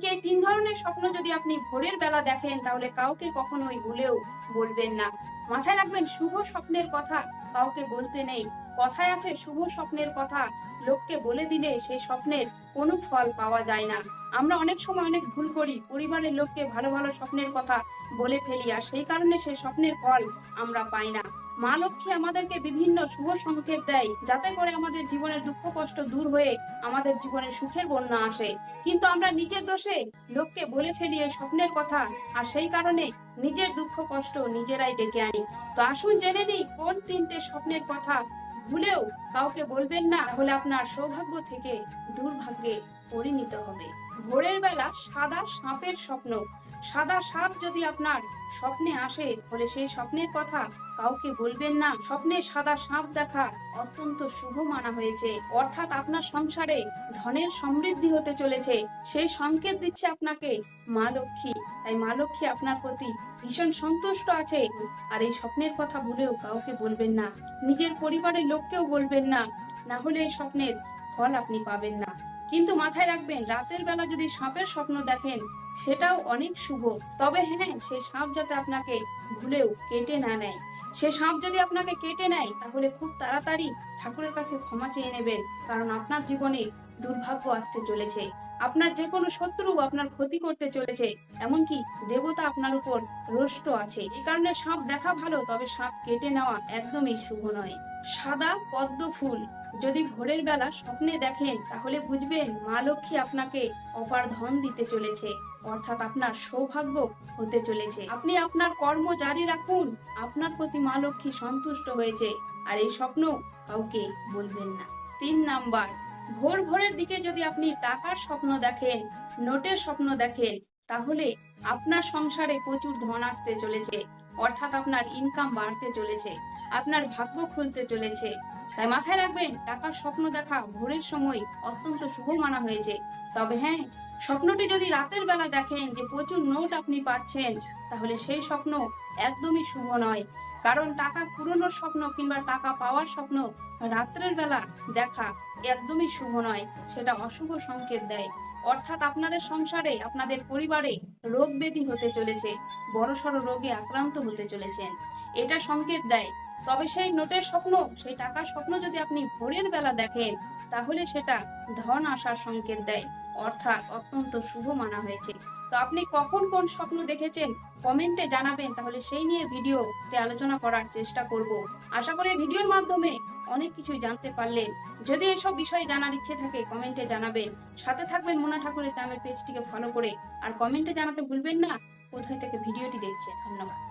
এমনকি তিন ধরনের স্বপ্ন যদি আপনি ভোরের বেলা দেখেন, তাহলে কাউকে কখনোই ভুলেও বলবেন না। মাথায় রাখবেন, শুভ স্বপ্নের কথা কাউকে বলতে নেই। কথায় আছে, শুভ স্বপ্নের কথা লোককে বলে দিলে সেই স্বপ্নের কোনো ফল পাওয়া যায় না। আমরা অনেক সময় অনেক ভুল করি, পরিবারের লোককে ভালো ভালো স্বপ্নের কথা বলে ফেলি, আর সেই কারণে সেই স্বপ্নের ফল আমরা পাই না। মা লক্ষ্মী আমাদেরকে বিভিন্ন শুভ সংকেত দেয়, যাতে করে আমাদের জীবনের দুঃখ কষ্ট দূর হয়ে আমাদের জীবনে সুখের বন্যা আসে। কিন্তু আমরা নিজের দোষে লোককে বলে ফেলি এই স্বপ্নের কথা, আর সেই কারণে নিজের দুঃখ কষ্ট নিজেরাই ডেকে আনি। তো আসুন জেনে নিই কোন তিনটে স্বপ্নের কথা ভুলেও কাউকে বলবেন না, তাহলে আপনার সৌভাগ্য থেকে দুর্ভাগ্যে পরিণত হবে। ভোরের বেলা সাদা সাপের স্বপ্ন। সাদা সাপ যদি আপনার স্বপ্নে আসে, তাহলে সেই স্বপ্নের কথা কাউকে বলবেন না। স্বপ্নে সাদা সাপ দেখা অত্যন্ত শুভ মানা হয়েছে। অর্থাৎ আপনার সংসারে ধনের সমৃদ্ধি হতে চলেছে। সেই সংকেত দিচ্ছে আপনাকে মা লক্ষ্মী। তাই মা লক্ষ্মী আপনার প্রতি ভীষণ সন্তুষ্ট আছে আর এই স্বপ্নের কথা ভুলেও কাউকে বলবেন না, নিজের পরিবারের লোককেও বলবেন না না হলে এই স্বপ্নের ফল আপনি পাবেন না। কিন্তু মাথায় রাখবেন, রাতের বেলা যদি সাপের স্বপ্ন দেখেন, সেটাও অনেক শুভ। তবে হ্যাঁ সে সাপ যাতে আপনাকে ভুলেও কেটে না নেয়। সে সাপ যদি আপনাকে কেটে নেয়, তাহলে খুব তাড়াতাড়ি ঠাকুরের কাছে ক্ষমা চেয়ে নেবেন, কারণ আপনার জীবনে দুর্ভাগ্য আসতে চলেছে। আপনার যে কোনো শত্রু আপনার ক্ষতি করতে চলেছে, এমনকি দেবতা আপনার উপর রোষ্ট আছে। এই কারণে সাপ দেখা ভালো, তবে সাপ কেটে নেওয়া একদমই শুভ নয়। সাদা পদ্ম ফুল যদি ভোরের বেলা স্বপ্নে দেখেন, তাহলে বুঝবেন মা লক্ষ্মী আপনাকে অপার ধন দিতে চলেছে, অর্থাৎ আপনার সৌভাগ্য হতে চলেছে। আপনি আপনার কর্ম জারি রাখুন, আপনার প্রতি মা লক্ষ্মী সন্তুষ্ট হয়েছে, আর এই স্বপ্ন কাউকে বলবেন না। তিন নাম্বার ভোর ভোরের দিকে যদি আপনি টাকার স্বপ্ন দেখেন, নোটের স্বপ্ন দেখেন, তাহলে আপনার সংসারে প্রচুর ধন আসতে চলেছে। অর্থাৎ আপনার ইনকাম বাড়তে চলেছে, আপনার ভাগ্য খুলতে চলেছে। তাই মাথায় রাখবেন, টাকার স্বপ্ন দেখা ভোরের সময় অত্যন্ত শুভ মানা হয়েছে। তবে হ্যাঁ স্বপ্নটি যদি রাতের বেলা দেখেন যে প্রচুর নোট আপনি পাচ্ছেন তাহলে সেই স্বপ্ন একদমই শুভ নয়। কারণ টাকা পুরনোর স্বপ্ন কিংবা টাকা পাওয়ার স্বপ্ন রাত্রের বেলা দেখা একদমই শুভ নয়, সেটা অশুভ সংকেত দেয়। অর্থাৎ আপনাদের সংসারে, আপনাদের পরিবারে রোগ ব্যাধি হতে চলেছে বড়সড় রোগে আক্রান্ত হতে চলেছেন। এটা সংকেত দেয়। তবে সেই নোটের স্বপ্ন, সেই টাকার স্বপ্ন যদি আপনি ভোরের বেলা দেখেন, তাহলে সেটা ধন আসার সংকেত দেয়। অর্থাৎ অত্যন্ত শুভ মানা হয়েছে। তো আপনি কখন কোন স্বপ্ন দেখেছেন? কমেন্টে জানাবেন। তাহলে সেই নিয়ে ভিডিওতে আলোচনা করার চেষ্টা করব। আশা করি ভিডিওর মাধ্যমে অনেক কিছুই জানতে পারলেন। যদি এসব বিষয়ে জানার ইচ্ছে থাকে কমেন্টে জানাবেন। সাথে থাকবেন মোনা ঠাকুরের নামের পেজটিকে ফলো করে। আর কমেন্টে জানাতে ভুলবেন না। কোথায় থেকে ভিডিওটি দেখছে ধন্যবাদ।